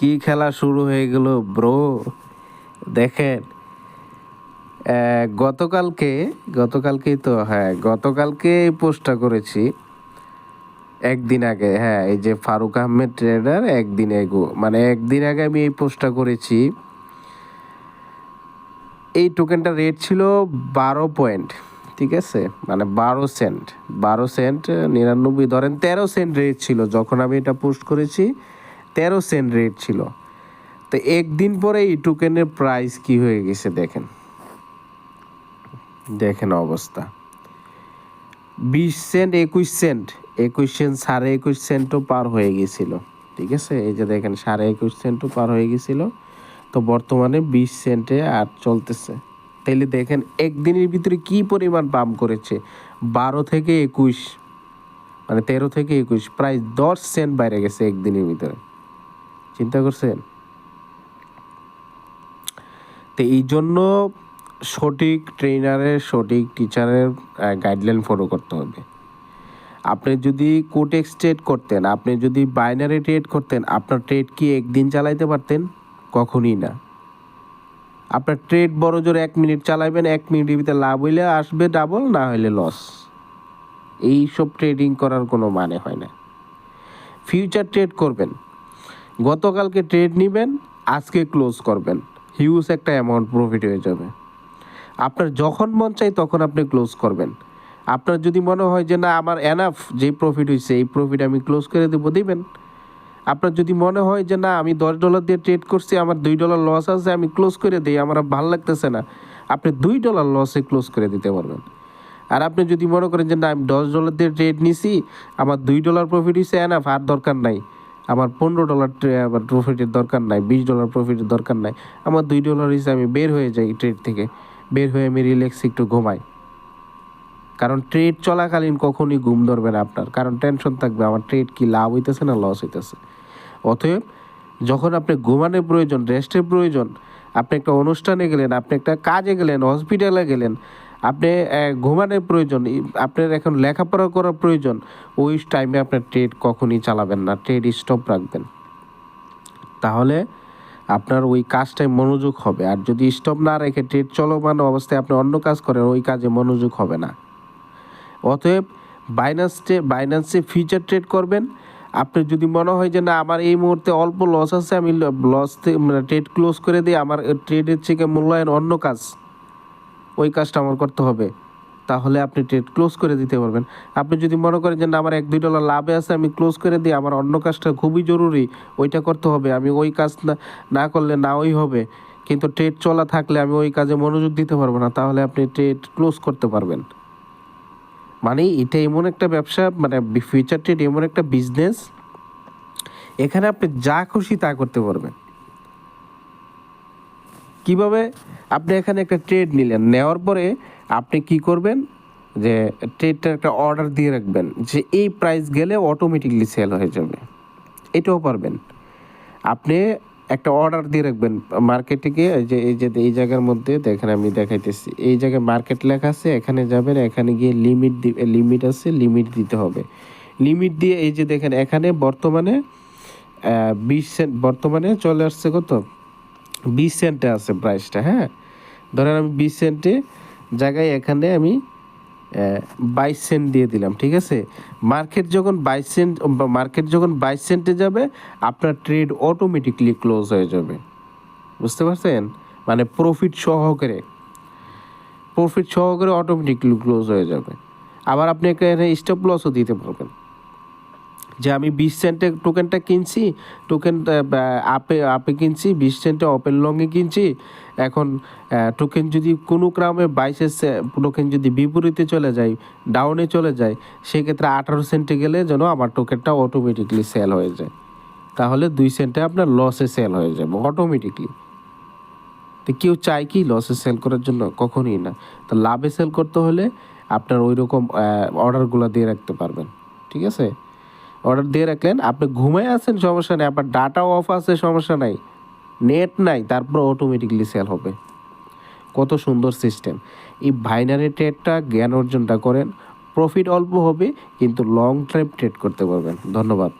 কি খেলা শুরু হয়ে গেল ব্রো দেখেন গতকালকে, গতকালকেই তো হ্যাঁ গতকালকে এই পোস্টটা করেছি। একদিন আগে হ্যাঁ এই যে ফারুক আহমেদ ট্রেডার একদিন এগো মানে একদিন আগে আমি এই পোস্টটা করেছি। এই টোকেনটা রেট ছিল বারো পয়েন্ট ঠিক আছে? মানে বারো সেন্ট বারো সেন্ট নিরানব্বই, ধরেন তেরো সেন্ট রেট ছিল যখন আমি এটা পোস্ট করেছি। তেরো সেন্ট রেট ছিল। তো একদিন পরে এই টোকেনের প্রাইস কি হয়ে গেছে দেখেন। দেখেন অবস্থা। বিশ সেন্ট, একুশ সেন্ট একুশ সেন্ট, সাড়ে একুশ সেন্টও পার হয়ে গেছিল। ঠিক আছে? এই যে দেখেন, সাড়ে একুশ সেন্টও পার হয়ে গেছিল। তো বর্তমানে বিশ সেন্টে আর চলতেছে। তাইলে দেখেন, একদিনের ভিতরে কি পরিমাণ পাম্প করেছে? বারো থেকে একুশ মানে তেরো থেকে একুশ, প্রায় দশ সেন্ট বাইরে গেছে একদিনের ভিতরে। চিন্তা করছেন তো এই জন্য সঠিক ট্রেনারের সঠিক টিচারের গাইডলাইন ফলো করতে হবে। আপনি যদি কোটেক্স ট্রেড করতেন, আপনি যদি বাইনারি ট্রেড করতেন, আপনার ট্রেড কি একদিন চালাইতে পারতেন? কখনই না। আপনার ট্রেড বড় জোর এক মিনিট চালাবেন এক মিনিটের ভিতরে লাভ হইলে আসবে ডাবল না হইলে লস এই সব ট্রেডিং করার কোনো মানে হয় না। ফিউচার ট্রেড করবেন। গতকালকে ট্রেড নেবেন, আজকে ক্লোজ করবেন। হিউজ একটা অ্যামাউন্ট প্রফিট হয়ে যাবে। আপনার যখন মন চাই তখন আপনি ক্লোজ করবেন। আপনার যদি মনে হয় যে না, আমার এনাফ যে প্রফিট হয়েছে এই প্রফিট আমি ক্লোজ করে দেবো, দিবেন। আপনার যদি মনে হয় যে না, আমি দশ ডলার দিয়ে ট্রেড করছি, আমার দুই ডলার লস আছে, আমি ক্লোজ করে দিই, আমার ভালো লাগতেছে না, আপনি দুই ডলার লসে ক্লোজ করে দিতে পারবেন। আর আপনি যদি মনে করেন যে না, আমি দশ ডলার দিয়ে ট্রেড নিছি, আমার দুই ডলার প্রফিট হয়েছে এনাফ আর দরকার নাই আমার পনেরো ডলার আমার প্রফিটের দরকার নাই, বিশ ডলার প্রফিটের দরকার নাই। আমার দুই ডলার হিসেবে আমি বের হয়ে যাই ট্রেড থেকে। বের হয়ে আমি রিল্যাক্স একটু ঘুমাই। কারণ ট্রেড চলাকালীন কখনই ঘুম ধরবে না আপনার। কারণ টেনশন থাকবে, আমার ট্রেড কি লাভ হইতেছে না লস হইতেছে। অতএব, যখন আপনি ঘুমানোর প্রয়োজন রেস্টের প্রয়োজন, আপনি একটা অনুষ্ঠানে গেলেন, আপনি একটা কাজে গেলেন হসপিটালে গেলেন আপনি ঘুমানোর প্রয়োজন আপনার এখন লেখাপড়া করার প্রয়োজন, ওই টাইমে আপনার ট্রেড কখনই চালাবেন না ট্রেড স্টপ রাখবেন। তাহলে আপনার ওই কাজটায় মনোযোগ হবে, আর যদি স্টপ না রেখে ট্রেড চলমান অবস্থায় আপনি অন্য কাজ করেন, ওই কাজে মনোযোগ হবে না। অতএব বাইন্যান্সে বাইন্যান্সে ফিউচার ট্রেড করবেন, আপনি যদি মনে হয় যে না, আমার এই মুহূর্তে অল্প লস আছে, আমি লস ট্রেড ক্লোজ করে দিই, আমার ট্রেডের থেকে মূল্যায়ন অন্য কাজ ওই কাজটা আমার করতে হবে, তাহলে আপনি ট্রেড ক্লোজ করে দিতে পারবেন। আপনি যদি মনে করেন যে না, আমার এক, দুই ডলার লাভে আছে, আমি ক্লোজ করে দিই, আমার অন্য কাজটা খুবই জরুরি, ওইটা করতে হবে। আমি ওই কাজ না করলে না ওই হবে। কিন্তু ট্রেড চলা থাকলে আমি ওই কাজে মনোযোগ দিতে পারব না, তাহলে আপনি ট্রেড ক্লোজ করতে পারবেন। মানে এটা এমন একটা ব্যবসা মানে ফিউচার ট্রেড এমন একটা বিজনেস এখানে আপনি যা খুশি তা করতে পারবেন। কীভাবে আপনি এখানে একটা ট্রেড নিলেন, নেওয়ার পরে আপনি কি করবেন? যে ট্রেডটা একটা অর্ডার দিয়ে রাখবেন, যে এই প্রাইস গেলে অটোমেটিকলি সেল হয়ে যাবে। এটাও পারবেন। আপনি একটা অর্ডার দিয়ে রাখবেন মার্কেটে গিয়ে যে, এই যে, এই জায়গার মধ্যে, দেখেন আমি দেখাইতেছি, এই জায়গায় মার্কেট লেখা আছে, এখানে যাবেন, এখানে গিয়ে লিমিট লিমিট আছে লিমিট দিতে হবে। লিমিট দিয়ে এই যে দেখেন, এখানে বর্তমানে বিশ সেন্ট বর্তমানে চলে আসছে কত? বিশ সেন্টে আছে প্রাইসটা হ্যাঁ? ধরেন আমি বিশ সেন্টে জায়গায় এখানে আমি বাইশ সেন্ট দিয়ে দিলাম, ঠিক আছে? মার্কেট যখন বাইশ সেন্ট মার্কেট যখন বাইশ সেন্টে যাবে, আপনার ট্রেড অটোমেটিকলি ক্লোজ হয়ে যাবে। বুঝতে পারছেন? মানে প্রফিট সহকারে প্রফিট সহকারে অটোমেটিকলি ক্লোজ হয়ে যাবে। আবার আপনি এখানে স্টপ লসও দিতে পারবেন। যে আমি বিশ সেন্টে টোকেনটা কিনছি টোকেন আপে আপে কিনছি, বিশ সেন্টে ওপেন লংয়ে কিনছি। এখন টোকেন যদি কোনো ক্রামে বাইশের টোকেন যদি বিপরীতে চলে যায় ডাউনে চলে যায়, সেক্ষেত্রে আঠারো সেন্টে গেলে যেন আমার টোকেনটা অটোমেটিকলি সেল হয়ে যায়। তাহলে দুই সেন্টে আপনার লসে সেল হয়ে যাবে অটোমেটিকলি তো কেউ চায় কি লসে সেল করার জন্য? কখনই না। তো লাভে সেল করতে হলে আপনার ওই রকম অর্ডারগুলো দিয়ে রাখতে পারবেন। ঠিক আছে? অর্ডার দিয়ে রাখলেন, আপনি ঘুমে আছেন, সমস্যা নেই। আপনার ডাটা অফ আছে, সমস্যা নাই। নেট নাই তারপর অটোমেটিকলি সেল হবে। কত সুন্দর সিস্টেম। এই বাইনারি ট্রেডটা জ্ঞান অর্জনটা করেন। প্রফিট অল্প হবে, কিন্তু লং টাইম ট্রেড করতে পারবেন। ধন্যবাদ।